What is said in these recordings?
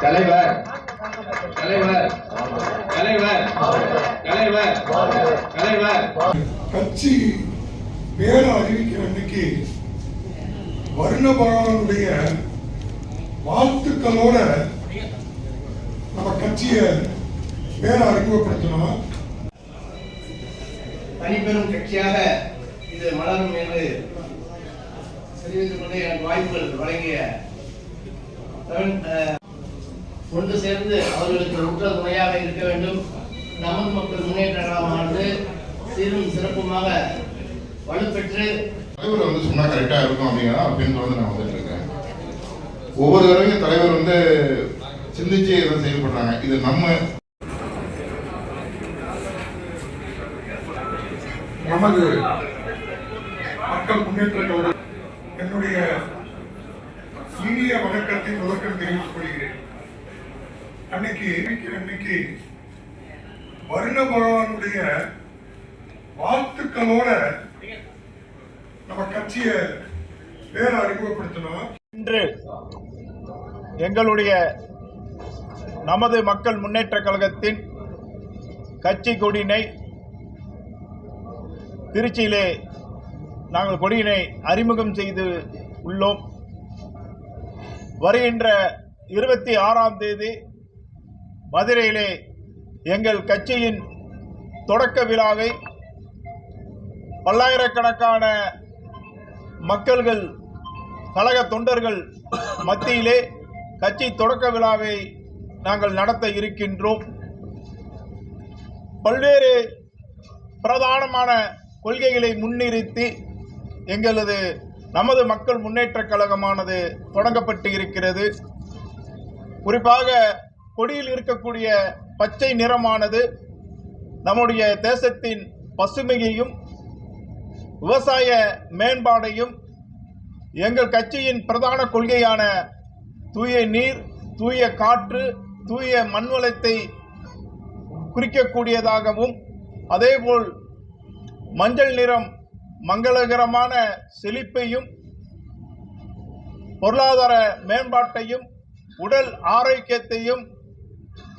தலைவர். தலைவர். தலைவர். தலைவர். தலைவர். கட்சி பேர் அறிவிக்கிற அன்னைக்கு வருண வாழ்த்துக்களோட நம்ம கட்சியை பேரை அறிமுகப்படுத்தணும் தனிப்பெரும் கட்சியாக இது மலரும் என்று தெரிவித்துக் கொண்டு எனக்கு வாய்ப்புகள் வழங்கிய ஒன்று சேர்ந்து அவர்களுக்கு உற்ற துணையாக இருக்க வேண்டும். நமது மக்கள் முன்னேற்ற கழகமானது சீரும் சிறப்புமாக வலுப்பெற்று தலைவர் வந்து சொன்னா கரெக்டா இருக்கும் அப்படிங்கிறத பின் வந்து நான் வந்துட்டு இருக்கேன். ஒவ்வொரு தடவையும் தலைவர் வந்து சிந்திச்சு எதை செயல்படுறாங்க. இது நம்ம நமது மக்கள் முன்னேற்ற கழகம் என்னுடைய இனிய வணக்கத்தை முதற்கம் தெரிவித்துக் கொள்கிறேன். அன்னைக்கு அன்னைக்கு வருண பகவானுடைய வாழ்த்துக்களோட நம்ம கட்சியை பேரை அறிமுகப்படுத்தணும். இன்று எங்களுடைய நமது மக்கள் முன்னேற்ற கழகத்தின் கட்சி கொடியினை திருச்சியிலே நாங்கள் கொடியினை அறிமுகம் செய்து உள்ளோம். வருகின்ற இருபத்தி ஆறாம் தேதி மதுரையிலே எங்கள் கட்சியின் தொடக்க விழாவை பல்லாயிரக்கணக்கான மக்கள்கள் கழக தொண்டர்கள் மத்தியிலே கட்சி தொடக்க விழாவை நாங்கள் நடத்த இருக்கின்றோம். பல்வேறு பிரதானமான கொள்கைகளை முன்னிறுத்தி எங்களது நமது மக்கள் முன்னேற்ற கழகமானது தொடங்கப்பட்டு இருக்கிறது. குறிப்பாக கொடியில் இருக்கக்கூடிய பச்சை நிறமானது நம்முடைய தேசத்தின் பசுமையையும் விவசாய மேம்பாடையும் எங்கள் கட்சியின் பிரதான கொள்கையான தூய நீர் தூய காற்று தூய மண்வளத்தை குறிக்கக்கூடியதாகவும் அதேபோல் மஞ்சள் நிறம் மங்களகரமான செழிப்பையும் பொருளாதார மேம்பாட்டையும் உடல் ஆரோக்கியத்தையும்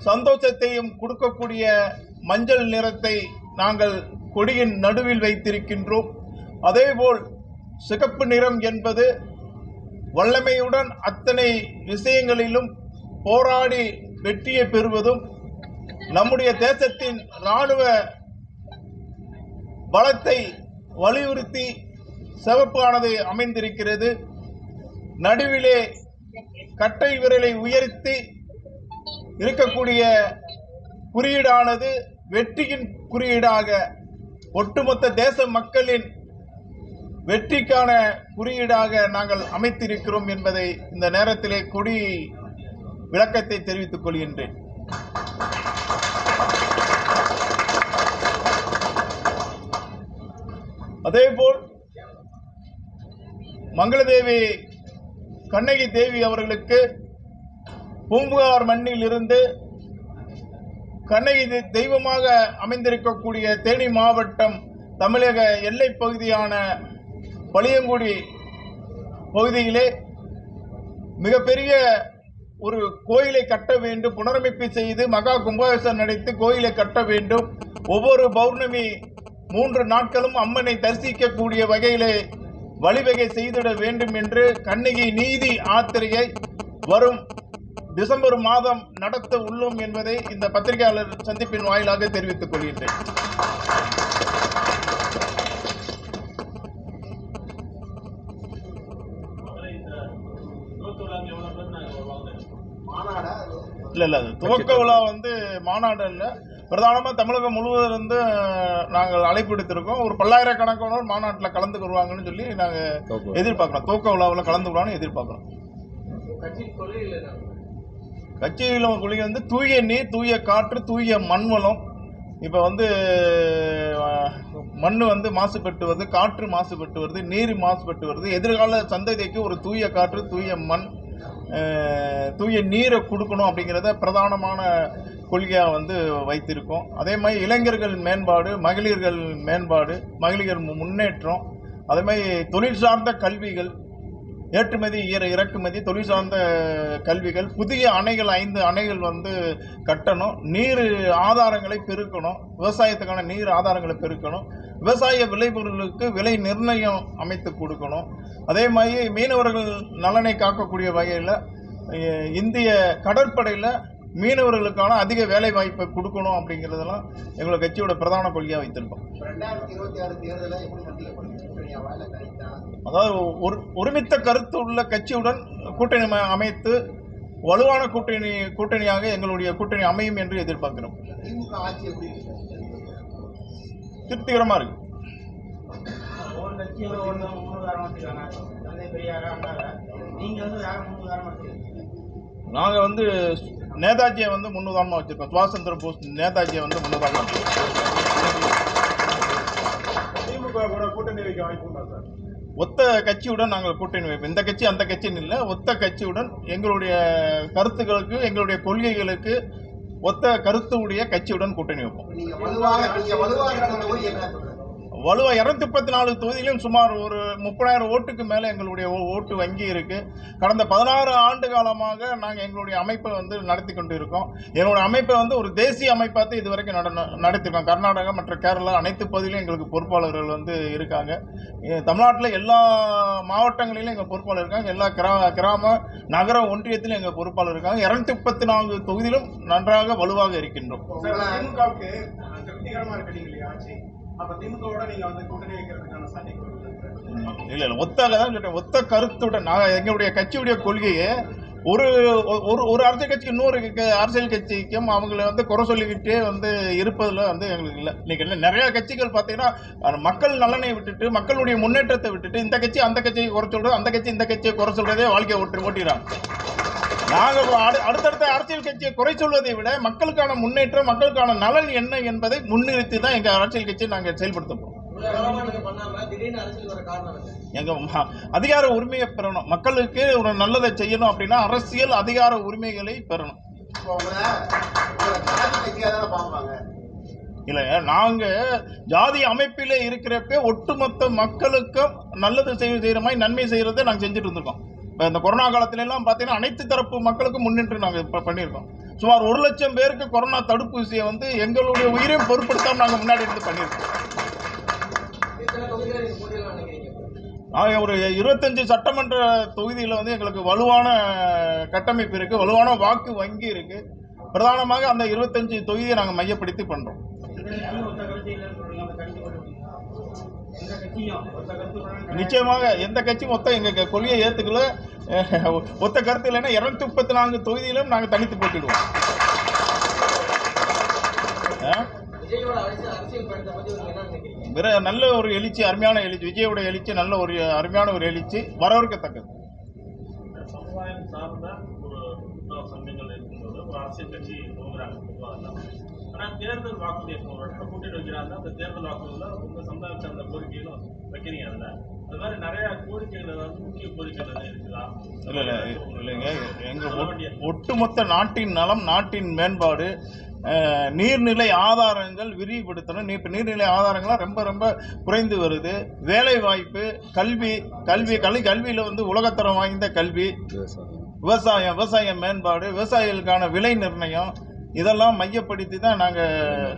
சந்தோஷத்தையும் கொடுக்கக்கூடிய மஞ்சள் நிறத்தை நாங்கள் கொடியின் நடுவில் வைத்திருக்கின்றோம். அதேபோல் சிகப்பு நிறம் என்பது வல்லமையுடன் அத்தனை விஷயங்களிலும் போராடி வெற்றியை பெறுவதும் நம்முடைய தேசத்தின் இராணுவ பலத்தை வலியுறுத்தி சிவப்பானது அமைந்திருக்கிறது. நடுவிலே கட்டை விரலை உயர்த்தி இருக்கக்கூடிய குறியீடானது வெற்றியின் குறியீடாக ஒட்டுமொத்த தேச மக்களின் வெற்றிக்கான குறியீடாக நாங்கள் அமைத்திருக்கிறோம் என்பதை இந்த நேரத்திலே கொடி விளக்கத்தை தெரிவித்துக் கொள்கின்றேன். அதேபோல் மங்களதேவி கண்ணகி தேவி அவர்களுக்கு பூம்புகார் மண்ணில் இருந்து கண்ணகி தெய்வமாக அமைந்திருக்கக்கூடிய தேனி மாவட்டம் தமிழக எல்லை பகுதியான பளியங்குடி பகுதியிலே மிகப்பெரிய ஒரு கோயிலை கட்ட வேண்டும் புனரமைப்பு செய்து மகா கும்பாபிஷேகம் நடத்தி கோயிலை கட்ட வேண்டும். ஒவ்வொரு பௌர்ணமி மூன்று நாட்களும் அம்மனை தரிசிக்கக்கூடிய வகையிலே வழிவகை செய்திட வேண்டும் என்று கண்ணகி நீதி ஆத்திரையை வரும் டிசம்பர் மாதம் நடத்த உள்ளோம் என்பதை இந்த பத்திரிகையாளர் சந்திப்பின் வாயிலாக தெரிவித்துக் கொள்கின்றேன். இல்ல இல்ல துவக்க விழா வந்து மாநாடு இல்ல பிரதானமா தமிழகம் முழுவதும் இருந்து நாங்கள் அழைப்பு விடுத்திருக்கோம். ஒரு பல்லாயிரக்கணக்கானோர் மாநாட்டில் கலந்துக்குருவாங்கன்னு சொல்லி நாங்க எதிர்பார்க்கிறோம். துவக்க விழாவில் கலந்துக்கலாம்னு எதிர்பார்க்கிறோம். கட்சியில் கொள்கை வந்து தூய நீர் தூய காற்று தூய மண் வளம் இப்போ வந்து மண் வந்து மாசுபட்டு வருது காற்று மாசுபட்டு வருது நீர் மாசுபட்டு வருது எதிர்கால சந்ததிக்கு ஒரு தூய காற்று தூய மண் தூய நீரை கொடுக்கணும் அப்படிங்கிறத பிரதானமான கொள்கையாக வந்து வைத்திருக்கோம். அதே மாதிரி இளைஞர்கள் மேம்பாடு மகளிர்கள் மேம்பாடு மகளிர் முன்னேற்றம் அதே மாதிரி தொழில் சார்ந்த கல்விகள் ஏற்றுமதி இற இறக்குமதி தொழில் சார்ந்த கல்விகள் புதிய அணைகள் ஐந்து அணைகள் வந்து கட்டணும். நீர் ஆதாரங்களை பெருக்கணும். விவசாயத்துக்கான நீர் ஆதாரங்களை பெருக்கணும். விவசாய விளைபொருளுக்கு விலை நிர்ணயம் அமைத்து கொடுக்கணும். அதே மாதிரி மீனவர்கள் நலனை காக்கக்கூடிய வகையில் இந்திய கடற்படையில் மீனவர்களுக்கான அதிக வேலை வாய்ப்பை கொடுக்கணும் அப்படிங்கிறதெல்லாம் எங்களோட கட்சியோட பிரதான கொள்கையாக வைத்திருக்கோம். அதாவது ஒரு ஒருமித்த கருத்து உள்ள கட்சியுடன் கூட்டணி அமை- அமைத்து வலுவான கூட்டணி கூட்டணியாக எங்களுடைய கூட்டணி அமையும் என்று எதிர்பார்க்கிறோம். திமுக ஆட்சி எப்படி இருக்கு? திருப்திகரமா இருக்கு. ஒவ்வொரு கட்சியோட ஒன்று முன்னுதாரணம் வச்சுக்காங்க. தந்தை பெரியார அண்ணார நீங்க வந்து நேதாஜியை வந்து முன்னுதாரணமா வச்சிருக்கோம். சுபாஷ் சந்திர போஸ் நேதாஜியை வந்து முன்னுதாரணமா வச்சிருக்கோம். திமுக கூட கூட்டணி வைக்க வாய்ப்பு சார்? ஒத்த கட்சியுடன் நாங்கள் கூட்டணி வைப்போம். இந்த கட்சி அந்த கட்சின்னு இல்லை. ஒத்த கட்சியுடன் எங்களுடைய கருத்துக்களுக்கு எங்களுடைய கொள்கைகளுக்கு ஒத்த கருத்து உடைய கட்சியுடன் கூட்டணி வைப்போம். வலுவா இருநூத்தி முப்பத்தி நாலு தொகுதியிலும் சுமார் ஒரு முப்பதாயிரம் ஓட்டுக்கு மேலே எங்களுடைய ஓ- ஓட்டு வங்கி இருக்கு. கடந்த பதினாறு ஆண்டு காலமாக நாங்கள் எங்களுடைய அமைப்பை வந்து நடத்தி கொண்டு இருக்கோம் என்னோட அமைப்பை வந்து ஒரு தேசிய அமைப்பாக இது வரைக்கும் நட நடத்திருக்கோம். கர்நாடகா மற்ற கேரளா அனைத்து பகுதியிலும் எங்களுக்கு பொறுப்பாளர்கள் வந்து இருக்காங்க. தமிழ்நாட்டில் எல்லா மாவட்டங்களிலும் எங்கள் பொறுப்பாளர் இருக்காங்க. எல்லா கிரா கிராம நகர ஒன்றியத்திலும் எங்கள் பொறுப்பாளர் இருக்காங்க. இருநூத்தி முப்பத்தி நான்கு தொகுதியிலும் நன்றாக வலுவாக இருக்கின்றோம். இல்ல இல்ல. தான் சொல்றேன் ஒத்த கருத்துடன் நான் எங்களுடைய கட்சியுடைய கொள்கையை ஒரு ஒரு ஒரு அரசியல் கட்சிக்கு இன்னொரு அரசியல் கட்சிக்கும் அவங்கள வந்து குறை சொல்லிக்கிட்டே வந்து இருப்பதில் வந்து எங்களுக்கு இல்லை. இன்னைக்கு இல்லை நிறைய கட்சிகள் பார்த்தீங்கன்னா மக்கள் நலனை விட்டுட்டு மக்களுடைய முன்னேற்றத்தை விட்டுட்டு இந்த கட்சி அந்த கட்சியை குறை சொல்றது அந்த கட்சி இந்த கட்சியை குறை சொல்றதே வாழ்க்கையை ஓட்டு ஓட்டிடுறாங்க நாங்கள் அடு அடுத்தடுத்த அரசியல் கட்சியை குறை சொல்வதை விட மக்களுக்கான முன்னேற்றம் மக்களுக்கான நலன் என்ன என்பதை முன்னிறுத்தி தான் எங்கள் அரசியல் கட்சியை நாங்கள் செயல்படுத்த போகிறோம் எங்க அதிகார உரிமையை பெறணும். மக்களுக்கு ஒரு நல்லதை செய்யணும் அப்படின்னா அரசியல் அதிகார உரிமைகளை பெறணும். இல்லை நாங்கள் ஜாதி அமைப்பில் இல்ல நாங்க ஜாதி அமைப்பிலே இருக்கிறப்ப ஒட்டுமொத்த மக்களுக்கும் நல்லது செய்ய செய்யற மாதிரி நன்மை செய்கிறத நாங்க செஞ்சுட்டு இருந்திருக்கோம் இப்ப இந்த கொரோனா காலத்துல எல்லாம் பாத்தீங்கன்னா அனைத்து தரப்பு மக்களுக்கும் முன்னின்று நாங்க இப்ப பண்ணியிருக்கோம். சுமார் ஒரு லட்சம் பேருக்கு கொரோனா தடுப்பூசியை வந்து எங்களுடைய உயிரையும் பொருட்படுத்தாம நாங்க முன்னாடி இருந்து பண்ணியிருக்கோம். நாங்கள் ஒரு இருபத்தஞ்சு சட்டமன்ற தொகுதியில் வந்து எங்களுக்கு வலுவான கட்டமைப்பு இருக்குது வலுவான வாக்கு வங்கி இருக்குது பிரதானமாக அந்த இருபத்தஞ்சு தொகுதியை நாங்கள் மையப்படுத்தி பண்ணுறோம் நிச்சயமாக எந்த கட்சியும் மொத்த எங்கள் கொள்கையை ஏற்றுக்கல ஒத்த கருத்து இல்லைன்னா இரநூத்தி முப்பத்தி நான்கு தொகுதியிலும் நாங்கள் தனித்து போட்டிடுவோம். நல்ல ஒரு எழுச்சி அருமையான எழுச்சி விஜயோட எழுச்சி நல்ல ஒரு அருமையான ஒரு எழுச்சி வரவேற்கத்தக்கது. சமுதாயம் சார்ந்த ஒரு சங்கங்கள் இருக்கும்போது ஒரு அரசியல் கட்சி தேர்தல் வாக்குறுதி இப்போ ஒரு இடத்துல கூட்டிட்டு வைக்கிறாங்க அந்த தேர்தல் வாக்குறுதியில் உங்க சமுதாயம் சார்ந்த கோரிக்கைகளும் வைக்கிறீங்க அதில். அது மாதிரி நிறைய கோரிக்கைகள் வந்து முக்கிய கோரிக்கைகள் இருக்குதா? இல்ல இல்ல இல்லைங்க. எங்க ஒட்- ஒட்டுமொத்த நாட்டின் நலம் நாட்டின் மேம்பாடு நீர்நிலை ஆதாரங்கள் விரிவுபடுத்தணும். இப்ப நீர்நிலை ஆதாரங்கள்லாம் ரொம்ப ரொம்ப குறைந்து வருது. வேலை வாய்ப்பு கல்வி கல்வி கல்வி கல்வியில் வந்து உலகத்தரம் வாய்ந்த கல்வி விவசாயம் விவசாய மேம்பாடு விவசாயிகளுக்கான விலை நிர்ணயம் இதெல்லாம் மையப்படுத்தி தான் நாங்கள்